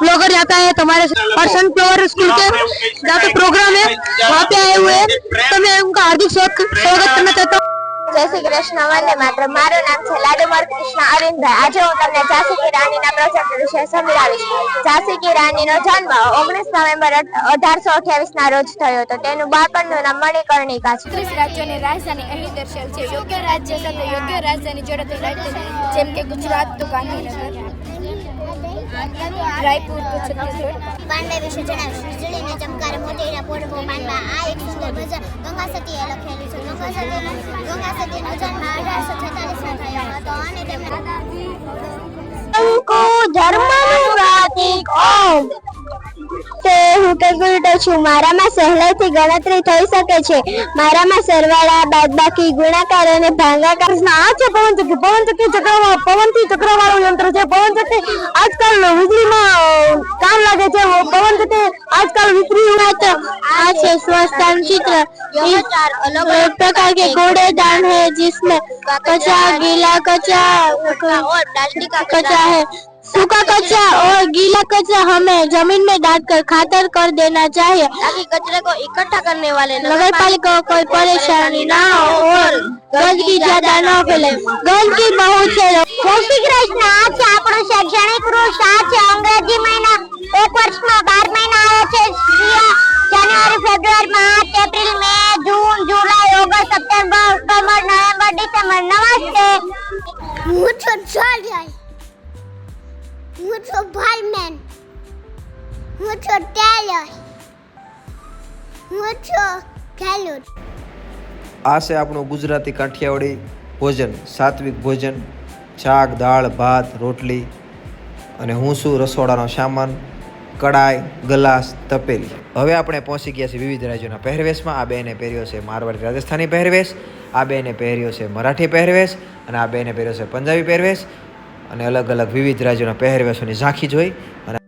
Blogger जाता है तो हमारे और सनफ्लावर स्कूल के जहाँ पे प्रोग्राम है वहाँ पे आए हुए हैं तो मैं उनका हार्दिक स्वागत स्वागत करना चाहता हूँ જય શ્રી કૃષ્ણ વંદે માત્ર મારું નામ છે લાડુમર કૃષ્ણ અરવિંદભાઈ આજે હું તમને ઝાંસી કી રાણીના પ્રોજેક્ટ વિશે સમજાવીશ ઝાંસી કી રાણીનો જન્મ ઓગણીસ નવેમ્બર અઢારસો અઠ્યાવીસ ના રોજ થયો હતો તેનું બાળપણનું નામ મણિકર્ણિકા છે ત્રીસ રાજ્યોની રાજધાની અહીં દર્શાવેલ છે યોગ્ય રાજ્ય સાથે યોગ્ય રાજધાની જોડતી રાજ્ય જેમ કે ગુજરાત તો ગાંધીનગર રાયપુર તો છત્તીસગઢ. પાંડે વિશે જણાવીશ વીજળીને ચમકારે મોતીના પોડવો પાંડવા. આ એક સુંદર ભજન. ગંગા સતીએ લખેલું છે. ગંગા સતીનો ગંગા સતીનો જન્મ અઢારસો છેતાલીસમાં થયો હતો અને તેમના ધર્મનું પ્રતીક ઓમ. તે હું કેલ્ક્યુલેટર છું. મારામાં સહેલાઈથી ગણતરી થઈ શકે છે. મારામાં સરવાળા બાદબાકી ગુણાકાર અને ભાગાકાર. પવન ચક્કી પવન ચક્કી ચક્રવા પવનથી યંત્ર છે પવન ચક્કી આજકાલ વીજળીમાં કામ લાગે છે પવન ચક્કી આજકાલ વીજળી आ छह स्वस्थान चित्र यह चार अलग अलग प्रकार के कूड़ेदान है जिसमें कचरा गीला कचरा और प्लास्टिक का कचरा है सूखा कचरा और गीला कचरा हमें जमीन में डालकर खातर कर देना चाहिए ताकि कचरे को इकट्ठा करने वाले नगर पालिका को कोई परेशानी ना हो और गंदगी ज्यादा न फैले गंदगी बहुत है જય શ્રી કૃષ્ણ આ છે આપણો શૈક્ષણિક વૃક્ષ આ છે અંગ્રેજી મહિના એક વર્ષમાં બાર મહિના આવે છે January February March April May June July August September October November December નમસ્તે. હું છું જોલિયન હું છું ભાલમેન હું છું ટેલર. હું છું ખેલુડ આ છે આપણું ગુજરાતી કાઠિયાવાડી ભોજન સાત્વિક ભોજન. શાક, દાળ, ભાત, રોટલી અને હું શું રસોડાનો સામાન કડાઈ ગ્લાસ, તપેલી. હવે આપણે પહોંચી ગયા છીએ વિવિધ રાજ્યોના પહેરવેશમાં. આ બેને પહેર્યો છે મારવાડી રાજસ્થાની પહેરવેશ, આ બેને પહેર્યો છે મરાઠી પહેરવેશ અને આ બેને પહેર્યો છે પંજાબી પહેરવેશ અને અલગ અલગ વિવિધ રાજ્યોના પહેરવેશોની ઝાંખી જોઈ. અને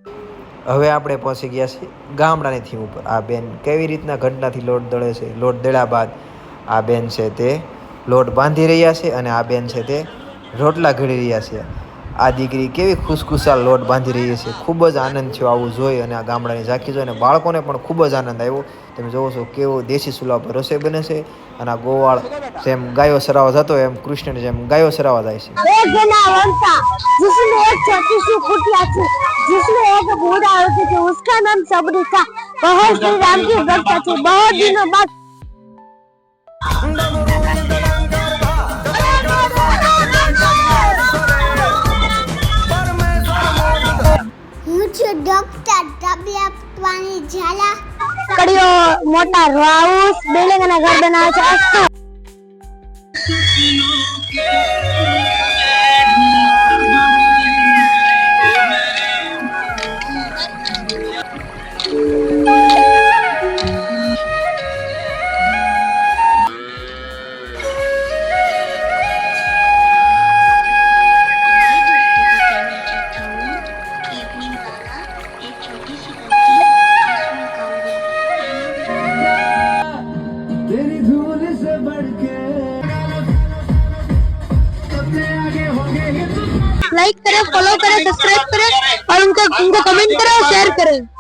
હવે આપણે પહોંચી ગયા છીએ ગામડાની થીમ ઉપર. આ બેન કેવી રીતના ઘટનાથી લોટ દળે છે, લોટ દળ્યા બાદ આ બેન છે તે લોટ બાંધી રહ્યા છે અને આ બેન છે તે રોટલા ઘડી રહ્યા છે. આ દીકરી કેવી ખુશખુશાલ લોટ બાંધી રહી છે. ખૂબ જ આનંદ થયો આવું જોઈ અને આ ગામડાની ઝાંખી જોઈને બાળકોને પણ ખૂબ જ આનંદ આવ્યો. તમે જોવો છો કેવો દેશી ચૂલા રસોઈ બને છે અને આ ગોવાળ જેમ ગાયો સરાવા જતો એમ કૃષ્ણને જેમ ગાયો સરાવા જાય છે. બહુ દિનો બાદ તબિયત ઝાલા. કડીઓ મોટા રાઉસ બિલ્ડિંગ અને ઘર બનાવે છે. लाइक करें फॉलो करें सब्सक्राइब करें और उनको उनको कमेंट करें और शेयर करें